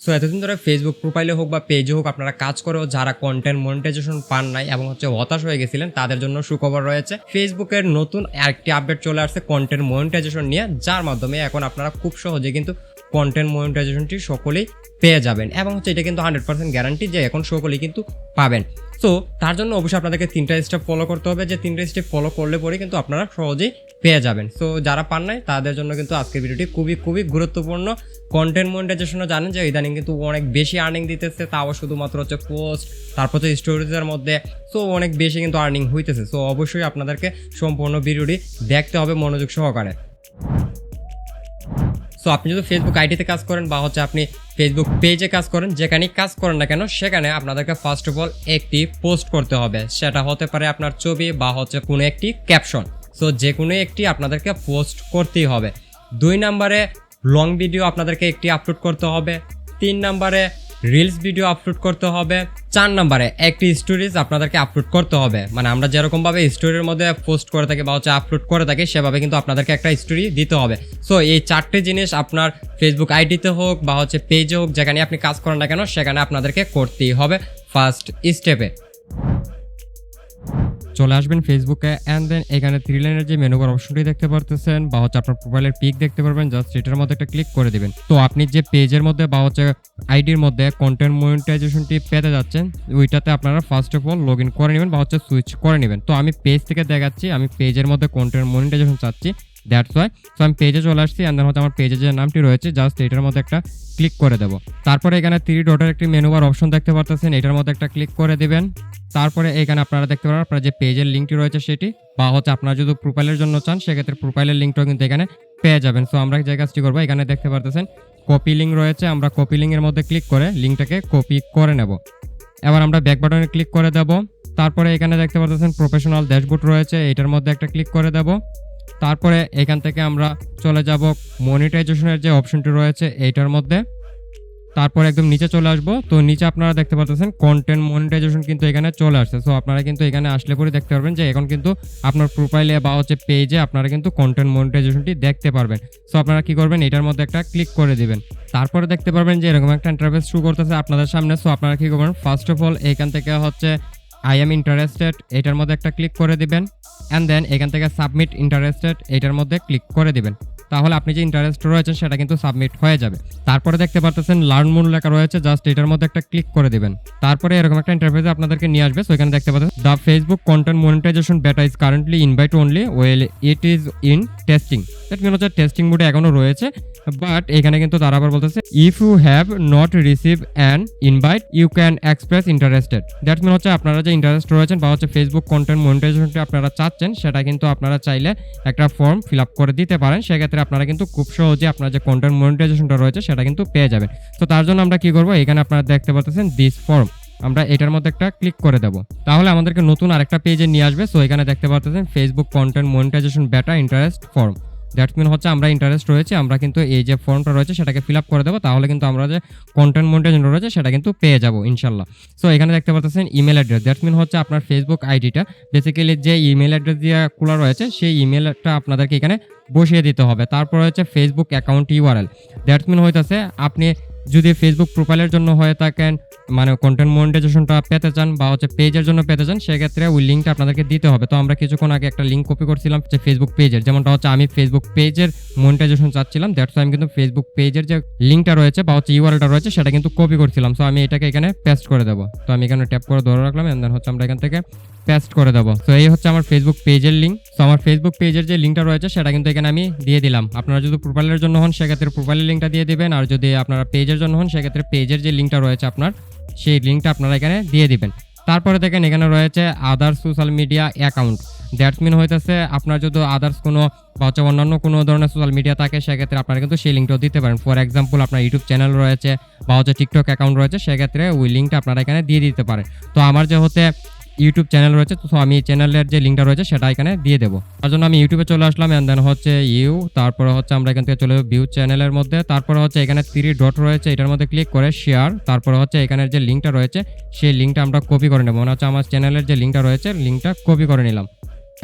So এতদিন ধরে Facebook প্রোফাইলে হোক বা পেজে হোক আপনারা কাজ করেও যারা কন্টেন্ট মনিটাইজেশন পান নাই এবং হচ্ছে হতাশ হয়ে গেছিলেন, তাদের জন্য সুখবর রয়েছে। ফেসবুকের নতুন আরেকটি আপডেট চলে আসছে কন্টেন্ট মনিটাইজেশন নিয়ে, যার মাধ্যমে এখন আপনারা খুব সহজে কিন্তু কন্টেন্ট মনিটাইজেশনটি সকলেই পেয়ে যাবেন এবং হচ্ছে এটা কিন্তু হান্ড্রেড পার্সেন্ট গ্যারান্টি যে এখন সকলেই কিন্তু পাবেন। সো তার জন্য অবশ্যই আপনাদেরকে তিনটা স্টেপ ফলো করতে হবে। যে তিনটা স্টেপ ফলো করলে পরে কিন্তু আপনারা সহজেই পেয়ে যাবেন। সো যারা পান নাই, তাদের জন্য কিন্তু আজকের ভিডিওটি খুবই খুবই গুরুত্বপূর্ণ। কন্টেন্ট মনিটাইজেশনও জানেন যে ইদানিং কিন্তু অনেক বেশি আর্নিং দিতেছে, তাও শুধুমাত্র হচ্ছে পোস্ট তারপর হচ্ছে স্টোরিজের মধ্যে। সো অনেক বেশি কিন্তু আর্নিং হইতেছে। সো অবশ্যই আপনাদেরকে সম্পূর্ণ ভিডিওটি দেখতে হবে মনোযোগ সহকারে। সো আপনি যদি ফেসবুক আইডিতে কাজ করেন বা হচ্ছে আপনি ফেসবুক পেজে কাজ করেন, যেখানেই কাজ করেন না কেন, সেখানে আপনাদেরকে ফার্স্ট অফ অল একটি পোস্ট করতে হবে। সেটা হতে পারে আপনার ছবি বা হচ্ছে কোনো একটি ক্যাপশন সো যে কোনো একটি আপনাদেরকে পোস্ট করতেই হবে। দুই নম্বরে লং ভিডিও আপনাদেরকে একটি আপলোড করতে হবে। তিন নম্বরে রিলস ভিডিও আপলোড করতে হবে। চার নম্বরে একটি স্টোরিজ আপনাদেরকে আপলোড করতে হবে। মানে আমরা যেরকম ভাবে স্টোরির মধ্যে পোস্ট করে থাকি বা হচ্ছে আপলোড করে থাকি, সেভাবে কিন্তু আপনাদেরকে একটা স্টোরি দিতে হবে। সো এই চারটে জিনিস আপনার ফেসবুক আইডিতে হোক বা হচ্ছে পেজে হোক, যেখানে আপনি কাজ করেন না কেন, সেখানে আপনাদেরকে করতেই হবে। ফার্স্ট স্টেপে চলে আসবেন ফেসবুকে অ্যান্ড দেন এখানে থ্রি লাইনের যে মেনু বার অপশনটি দেখতে পারতেছেন, বা হচ্ছে আপনার প্রোফাইলের পিক দেখতে পারবেন জাস্ট এটার মধ্যে একটা ক্লিক করে দিবেন। তো আপনি যে পেজের মধ্যে, বা হচ্ছে আইডির মধ্যে কন্টেন্ট মনিটাইজেশনটি পেতে যাচ্ছেন, ওইটাতে আপনারা first of all log in করে নেবেন, বা হচ্ছে সুইচ করে নেবেন। তো আমি পেজ থেকে দেখাচ্ছি, আমি পেজের মধ্যে কন্টেন্ট মনিটাইজেশন চাচ্ছি দ্যাটস ওয়াই সো আমি পেজে চলে আসছি অ্যান্ড দেন হচ্ছে আমার পেজে যে নামটি রয়েছে জাস্ট এটার মধ্যে একটা ক্লিক করে দেবো। তারপরে এখানে থ্রি ডটের একটি মেনু বার অপশন দেখতে পারতেছেন, এটার মধ্যে একটা ক্লিক করে দেবেন। তারপরে এখানে আপনারা দেখতে পারেন, আপনার যে পেজের লিঙ্কটি রয়েছে সেটি, বা হচ্ছে আপনারা যদি প্রোফাইলের জন্য চান, সেক্ষেত্রে প্রোফাইলের লিঙ্কটাও কিন্তু এখানে পেয়ে যাবেন। সো আমরা যে কাজটি করব, এখানে দেখতে পারতেছেন কপি লিঙ্ক রয়েছে, আমরা কপি লিঙ্কের মধ্যে ক্লিক করে লিঙ্কটাকে কপি করে নেব। এবার আমরা ব্যাক বাটনে ক্লিক করে দেব। তারপরে এখানে দেখতে পারতেছেন প্রফেশনাল ড্যাশবোর্ড রয়েছে, এটার মধ্যে একটা ক্লিক করে দেব। তারপরে এখান থেকে আমরা চলে যাব মনিটাইজেশনের যে অপশনটি রয়েছে এইটার মধ্যে। তারপর একদম নিচে চলে আসব। তো নিচে আপনারা দেখতে পাচ্ছেন কন্টেন্ট মনিটাইজেশন কিন্তু এখানে চলে আসছে। সো আপনারা কিন্তু এখানে আসলে পরে দেখতে পারবেন যে এখন কিন্তু আপনার প্রোফাইলে বা হচ্ছে পেজে আপনারা কিন্তু কন্টেন্ট মনিটাইজেশনটি দেখতে পারবেন। সো আপনারা কি করবেন? এটার মধ্যে একটা ক্লিক করে দিবেন। তারপরে দেখতে পারবেন যে এরকম একটা ইন্টারফেস শুরু করতেছে আপনাদের সামনে। সো আপনারা কি করবেন? ফার্স্ট অফ অল এখান থেকে হচ্ছে আই এম ইন্টারেস্টেড এটার মধ্যে একটা ক্লিক করে দিবেন। অ্যান্ড দেন এখান থেকে সাবমিট ইন্টারেস্টেড এটার মধ্যে ক্লিক করে দিবেন। তাহলে আপনি যে ইন্টারেস্ট রয়েছেন সেটা কিন্তু সাবমিট হয়ে যাবে। তারপরে দেখতে পাচ্ছেন লার্ন মোড লেখা রয়েছে জাস্ট এটার মধ্যে একটা ক্লিক করে দিবেন। তারপরে এরকম একটা ইন্টারফেসে আপনাদেরকে নিয়ে আসবে সো এখানে দেখতে পাচ্ছেন the Facebook content monetization beta is currently invite only well it is in testing that mean হচ্ছে টেস্টিং মোডে এখনও রয়েছে বাট এখানে কিন্তু তারা আবার বলতেছে if you have not receive an invite you can express interested that mean হচ্ছে আপনারা যে ইন্টারেস্ট রয়েছেন বা হচ্ছে ফেসবুক কন্টেন্ট মনিটাইজেশনটি আপনারা চাচ্ছেন, সেটা কিন্তু আপনারা চাইলে একটা ফর্ম ফিল আপ করে দিতে পারেন। সেক্ষেত্রে আপনারা কিন্তু খুব সহজে আপনার যে কন্টেন্ট মনিটাইজেশনটা রয়েছে, সেটা কিন্তু পেয়ে যাবেন। তো তার জন্য আমরা কি করব, এখানে আপনারা দেখতে পাচ্ছেন দিস ফর্ম আমরা এটার মধ্যে একটা ক্লিক করে দেব। তাহলে আমাদেরকে নতুন আরেকটা পেজে নিয়ে আসবে। সো এখানে দেখতে পাচ্ছেন Facebook content monetization beta interest form that mean হচ্ছে আমরা ইন্টারেস্ট রয়েছে, আমরা কিন্তু এই যে ফর্মটা রয়েছে সেটাকে ফিল আপ করে দেবো, তাহলে কিন্তু আমরা যে কন্টেন্ট মনিটাইজেশন রয়েছে সেটা কিন্তু পেয়ে যাব ইনশাল্লাহ। সো এখানে দেখতে পাচ্ছেন ইমেল অ্যাড্রেস দ্যাট মিন হচ্ছে আপনার ফেসবুক আইডিটা বেসিক্যালি যে ইমেল অ্যাড্রেস দিয়ে খোলা রয়েছে, সেই ইমেলটা আপনাদেরকে এখানে বসিয়ে দিতে হবে। তারপর হচ্ছে Facebook account URL that mean হইতেছে আপনি যদি ফেসবুক প্রোফাইলের জন্য হয়ে থাকেন মানে কন্টেন্ট মনিটাইজেশনটা পেতে চান বা হচ্ছে পেজের জন্য পেতে চান, সেক্ষেত্রে ওই লিঙ্কটা আপনাদেরকে দিতে হবে। তো আমরা কিছুক্ষণ আগে একটা লিঙ্ক কপি করছিলাম যে ফেসবুক পেজের যেমনটা হচ্ছে আমি ফেসবুক পেজের মনিটাইজেশন চাচ্ছিলাম দ্যাটস আমি কিন্তু ফেসবুক পেজের যে লিঙ্কটা রয়েছে বা হচ্ছে ইউআরএলটা রয়েছে, সেটা কিন্তু কপি করছিলাম। সো আমি এটাকে এখানে পেস্ট করে দেবো। তো আমি এখানে ট্যাপ করে ধরে রাখলাম এন্ড দেন হচ্ছে আমরা এখান থেকে পেস্ট করে দেবো। তো এই হচ্ছে আমার ফেসবুক পেজের লিঙ্ক তো আমার ফেসবুক পেজের যে লিঙ্কটা রয়েছে, সেটা কিন্তু এখানে আমি দিয়ে দিলাম। আপনারা যদি প্রোফাইলের জন্য হন, সেক্ষেত্রে প্রোফাইলের লিঙ্কটা দিয়ে দেবেন। আর যদি আপনারা পেজের জন্য হন, সেক্ষেত্রে পেজের যে লিঙ্কটা রয়েছে আপনার, সেই লিঙ্কটা আপনারা এখানে দিয়ে দিবেন। তারপরে দেখেন, এখানে রয়েছে others social media account that's mean হইতেছে, আপনার যদি আদার্স কোনো বা অন্যান্য কোনো ধরনের সোশ্যাল মিডিয়া থাকে, সেক্ষেত্রে আপনারা কিন্তু সেই লিঙ্কটাও দিতে পারেন। ফর এক্সাম্পল আপনার ইউটিউব চ্যানেল রয়েছে বা হচ্ছে টিকটক অ্যাকাউন্ট রয়েছে, সেক্ষেত্রে ওই লিঙ্কটা আপনারা এখানে দিয়ে দিতে পারেন। তো আমার যে হতে ইউটিউব চ্যানেল রয়েছে, তো আমি চ্যানেলের যে লিঙ্কটা রয়েছে, সেটা এখানে দিয়ে দেবো। তার জন্য আমি ইউটিউবে চলে আসলাম অ্যান্ড দেন হচ্ছে ইউ তারপরে হচ্ছে আমরা এখান থেকে চলে যাব ভিউ চ্যানেলের মধ্যে। তারপরে হচ্ছে এখানে থ্রি ডট রয়েছে, এটার মধ্যে ক্লিক করে শেয়ার তারপরে হচ্ছে এখানের যে লিঙ্কটা রয়েছে, সেই লিঙ্কটা আমরা কপি করে নেব। মানে হচ্ছে আমার চ্যানেলের যে লিঙ্কটা রয়েছে লিঙ্কটা কপি করে নিলাম।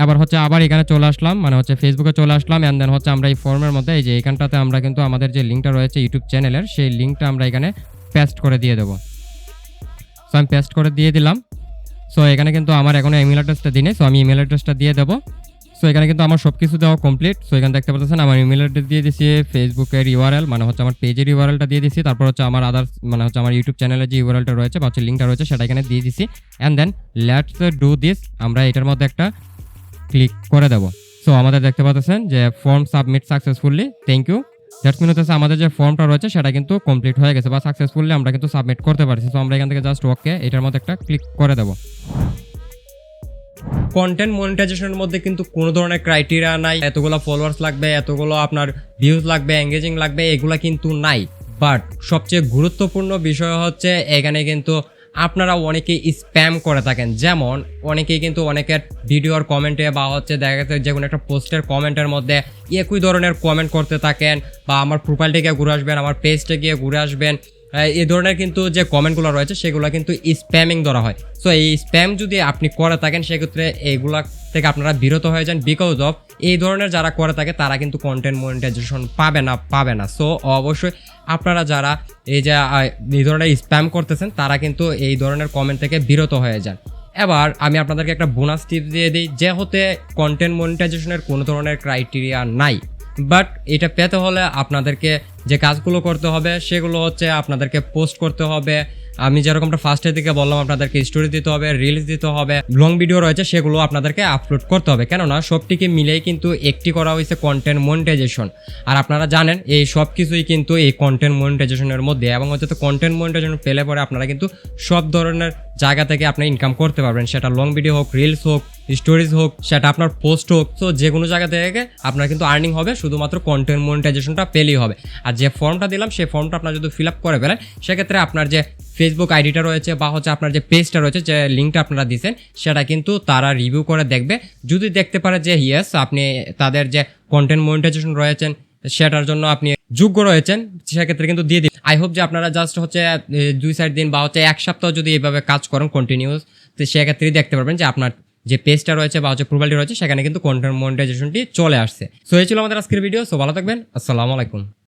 আবার হচ্ছে আবার এখানে চলে আসলাম মানে হচ্ছে ফেসবুকে চলে আসলাম অ্যান্ড দেন হচ্ছে আমরা এই ফর্মের মধ্যে, এই যে এখানটাতে আমরা কিন্তু আমাদের যে লিঙ্কটা রয়েছে ইউটিউব চ্যানেলের সেই লিঙ্কটা আমরা এখানে পেস্ট করে দিয়ে দেবো। সো আমি পেস্ট করে দিয়ে দিলাম। সো এখানে কিন্তু আমার এখনও ইমেল অ্যাড্রেসটা দিনে সো আমি ইমেল অ্যাড্রেসটা দিয়ে দেবো। সো এখানে কিন্তু আমার সব কিছু দেওয়া কমপ্লিট সো এখানে দেখতে পাচ্ছেন, আমার ইমেল অ্যাড্রেস দিয়ে দিয়েছি ফেসবুকের ইউআরএল মানে হচ্ছে আমার পেজের ইউআরএলটা দিয়ে দিয়েছি তারপর হচ্ছে আমার আদার্স মানে হচ্ছে আমার ইউটিউব চ্যানেলের যে ইউআরএলটা রয়েছে, বা হচ্ছে লিঙ্কটা রয়েছে, সেটা এখানে দিয়ে দিছি। And then let's do this আমরা এটার মধ্যে একটা ক্লিক করে দেবো। সো আমাদের দেখতে পাচ্ছেন যে form submit successfully thank you that's mean হচ্ছে আমাদের যে ফর্মটা রয়েছে, সেটা কিন্তু কমপ্লিট হয়ে গেছে বা সাকসেসফুলি আমরা কিন্তু সাবমিট করতে পারছি। সো আমরা এখান থেকে জাস্ট ওকে এটার মধ্যে একটা ক্লিক করে দেবো। কন্টেন্ট মনিটাইজেশনের মধ্যে কিন্তু কোনো ধরনের ক্রাইটেরিয়া নাই। এতগুলো ফলোয়ার্স লাগবে, এতগুলো আপনার ভিউজ লাগবে এঙ্গেজিং লাগবে, এগুলা কিন্তু নাই। বাট সবচেয়ে গুরুত্বপূর্ণ বিষয় হচ্ছে, এখানে কিন্তু আপনারা অনেকে স্প্যাম করে থাকেন। যেমন, অনেকেই কিন্তু অনেকের ভিডিওর কমেন্টে বা হচ্ছে দেখা যাচ্ছে যে কোনো একটা পোস্টের কমেন্টের মধ্যে একই ধরনের কমেন্ট করতে থাকেন বা আমার প্রোফাইলটা গিয়ে ঘুরে আসবেন, আমার পেজটা গিয়ে ঘুরে আসবেন। এই ধরনের কিন্তু যে কমেন্টগুলো রয়েছে, সেগুলো কিন্তু স্প্যামিং ধরা হয়। সো এই স্প্যাম যদি আপনি করে থাকেন, সেক্ষেত্রে এইগুলা থেকে আপনারা বিরত হয়ে যান বিকজ অফ এই ধরনের যারা করে থাকে, তারা কিন্তু কন্টেন্ট মনিটাইজেশন পাবে না পাবে না। সো অবশ্যই আপনারা যারা এই যে এই ধরনের স্প্যাম করতেছেন, তারা কিন্তু এই ধরনের কমেন্ট থেকে বিরত হয়ে যান। এবার আমি আপনাদেরকে একটা বোনাস টিপ দিয়ে দিই, যে হতে কন্টেন্ট মনিটাইজেশনের কোনো ধরনের ক্রাইটেরিয়া নাই। বাট এটা পেতে হলে আপনাদেরকে যে কাজগুলো করতে হবে, সেগুলো হচ্ছে আপনাদেরকে পোস্ট করতে হবে। আমি যেরকমটা ফার্স্টের দিকে বললাম, আপনাদেরকে স্টোরি দিতে হবে রিলস দিতে হবে লং ভিডিও রয়েছে, সেগুলো আপনাদেরকে আপলোড করতে হবে। কেননা সবটিকে মিলেই কিন্তু একটি করা হয়েছে কন্টেন্ট মনিটাইজেশন আর আপনারা জানেন, এই সব কিছুই কিন্তু এই কন্টেন্ট মনিটাইজেশনের মধ্যে এবং হচ্ছে তো কন্টেন্ট মনিটাইজেশন পেলে পরে আপনারা কিন্তু সব ধরনের জায়গা থেকে আপনি ইনকাম করতে পারবেন। সেটা লং ভিডিও হোক রিলস হোক স্টোরিজ হোক, সেটা আপনার পোস্ট হোক। তো যে কোনো জায়গা থেকে আপনার কিন্তু আর্নিং হবে, শুধুমাত্র কন্টেন্ট মনিটাইজেশনটা পেলেই হবে। আর যে ফর্মটা দিলাম, সেই ফর্মটা আপনার যদি ফিল আপ করে ফেলেন, সেক্ষেত্রে আপনার যে ফেসবুক আইডিটা রয়েছে বা হচ্ছে আপনার যে পেজটা রয়েছে, যে লিঙ্কটা আপনারা দিয়েছেন সেটা কিন্তু তারা রিভিউ করে দেখবে। যদি দেখতে পারে যে ইয়েস আপনি তাদের যে কন্টেন্ট মনিটাইজেশন রয়েছেন, সেটার জন্য আপনি যোগ্য রয়েছেন, সেক্ষেত্রে কিন্তু দিয়ে দিন আই হোপ যে আপনারা জাস্ট হচ্ছে দুই চার দিন বা হচ্ছে এক সপ্তাহ যদি এইভাবে কাজ করেন কন্টিনিউস তো সেক্ষেত্রেই দেখতে পারবেন যে আপনার যে পেজটা রয়েছে বা হচ্ছে প্রোফাইলটি রয়েছে, সেখানে কিন্তু কন্টেন্ট মনিটাইজেশনটি চলে আসছে। সো এই ছিল আমাদের আজকের ভিডিও সো ভালো থাকবেন, আসসালামু আলাইকুম।